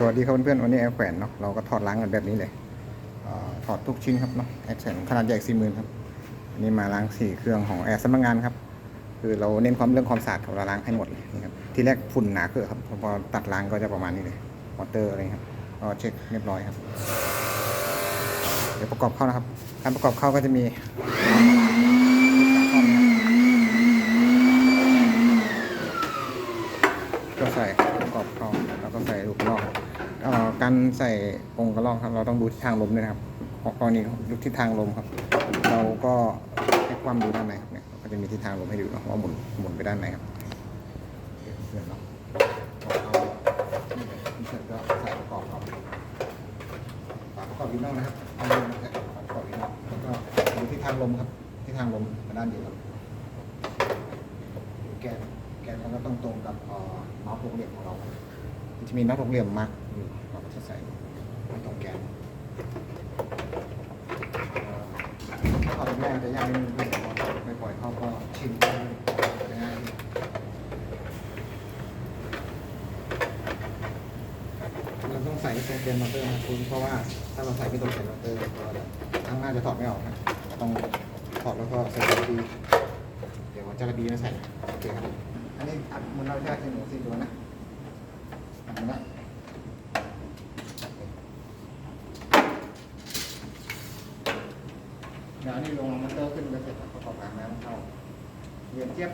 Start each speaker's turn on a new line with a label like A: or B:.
A: สวัสดีครับเพื่อนๆวันนี้แอร์แขวนเนาะเราก็ถอดล้างกันแบบนี้เลยอถอดทุกชิ้นครับเนาะแอร์แขวนขนาดใหญ่สี่หมื่นครับอันนี้มาล้างสี่เครื่องของแอร์สำนักงานครับคือเราเน้นความเรื่องความสะอาดของเราล้างให้หมดเลยนี่ครับทีแรกฝุ่นหนาเกอะครับพอตัดล้างก็จะประมาณนี้เลยมอเตอร์อะไรครับก็เช็คเรียบร้อยครับ เดี๋ยวประกอบเข้านะครับการประกอบเข้าก็จะมีก็ใส่ประกอบเข้าแล้วก็ใส่ลูกกระลอก การใส่องค์กระลอกครับ เราต้องดูทิศทางลมด้วยนะครับกรณีดูทิศทางลมครับ เราก็ให้ความดูด้านในครับเนี่ยก็จะมีทิศทางลมให้ดูนะว่าหมุนหมุนไปด้านไหนครับเพื่อนเนาะเอานี่เลยเพื่อนก็ใส่ประกอบเข้าฝาประกอบวินนอกนะครับเอาลงประกอบวินนอกแล้วก็ดูทิศทางลมครับทิศทางลมด้านเดียวครับแกนแกนมันก็ต้องตรงกับเอ่อเมาส์หกเหลี่ยมของเรา มันจะมีน็อตกเหลี่ยมมาร์กอยู่เราก็จะใส่ตรงแกนเอ่อถ้าถอดแม่จะยากนิดนึงไม่ปล่อยเข้าก็ชินไปง่ายเราต้องใส่ตรงเกนมอเตอร์นะคุณเพราะว่าถ้าเราใส่ไม่ตรงเกนมอเตอร์ข้างหน้าจะถอดไม่ออกนะต้องถอดแล้วก็ใส่จาระบีเดี๋ยวจาระบีมาใส่โอเคครับอันนี้อัดมันเราใช้ใช้หนูสี่ตัวนะ อัดมันละเดี๋ยวนี่ลงมอเตอร์ขึ้นไปเสร็จประกอบการแล้วเข้าเรียนเทียบ